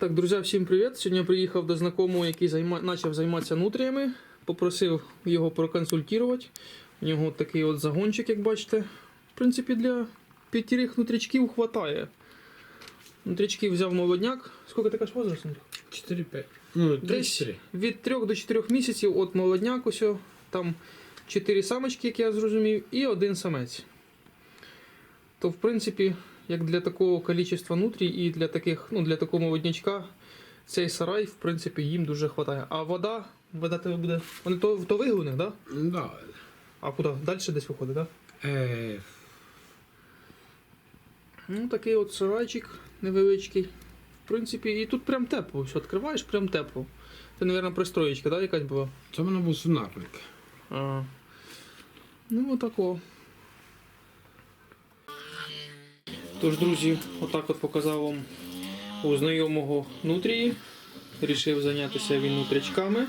Так, друзі, всім привіт! Сьогодні я приїхав до знайомого, який займа... почав займатися нутріями. Попросив його проконсультувати. У нього такий от загончик, як бачите. В принципі, для п'ятірих нутрячків вистачає. Нутрячків взяв молодняк. Скільки ти кажеш возраст? 4-5. Ну, 3-4. від 3 до 4 місяців от молодняк ось, там 4 самочки, як я зрозумів, і один самець. То, в принципі, як для такого кількості нутрій і для таких, ну, для такого молоднячка, цей сарай, в принципі, їм дуже вистачає. А вода, вода тебе буде. Вони то, то вигуних, да? Да. А куди? Далі десь виходить, да? Е, Ну, такий от сарайчик невеличкий. В принципі, і тут прям тепло. Все, відкриваєш, прям тепло. Це, мабуть, пристроєчка, да, якась була? це в мене був свинарник. А. Ну, отако. Тож, друзі, отак от показав вам у знайомого нутрії. Рішив зайнятися він нутрячками.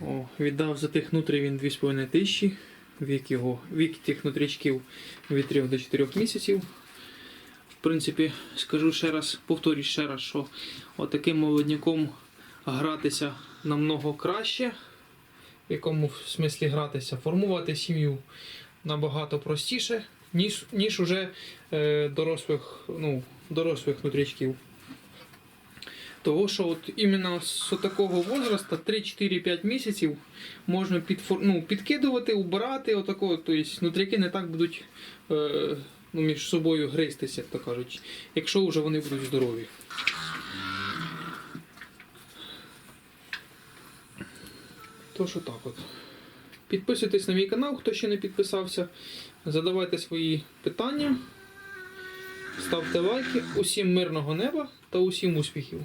О, віддав за тих нутрій він 2,5 тисячі. Вік, його, вік тих нутрячків від 3 до 4 місяців. В принципі, скажу ще раз, повторюю ще раз, що отаким молодняком гратися намного краще в якому в смислі гратися, формувати сім'ю набагато простіше, ніж, ніж уже е, дорослих, ну, дорослих нутрячків. Того, що от іменно з такого возрасту 3-4-5 місяців можна підфор, ну, підкидувати, убирати, отако, тобто нутряки не так будуть е, ну, між собою гристися, то кажуть, якщо вже вони будуть здорові. Тож отак от. Підписуйтесь на мій канал, хто ще не підписався. Задавайте свої питання. Ставте лайки. Усім мирного неба та усім успіхів!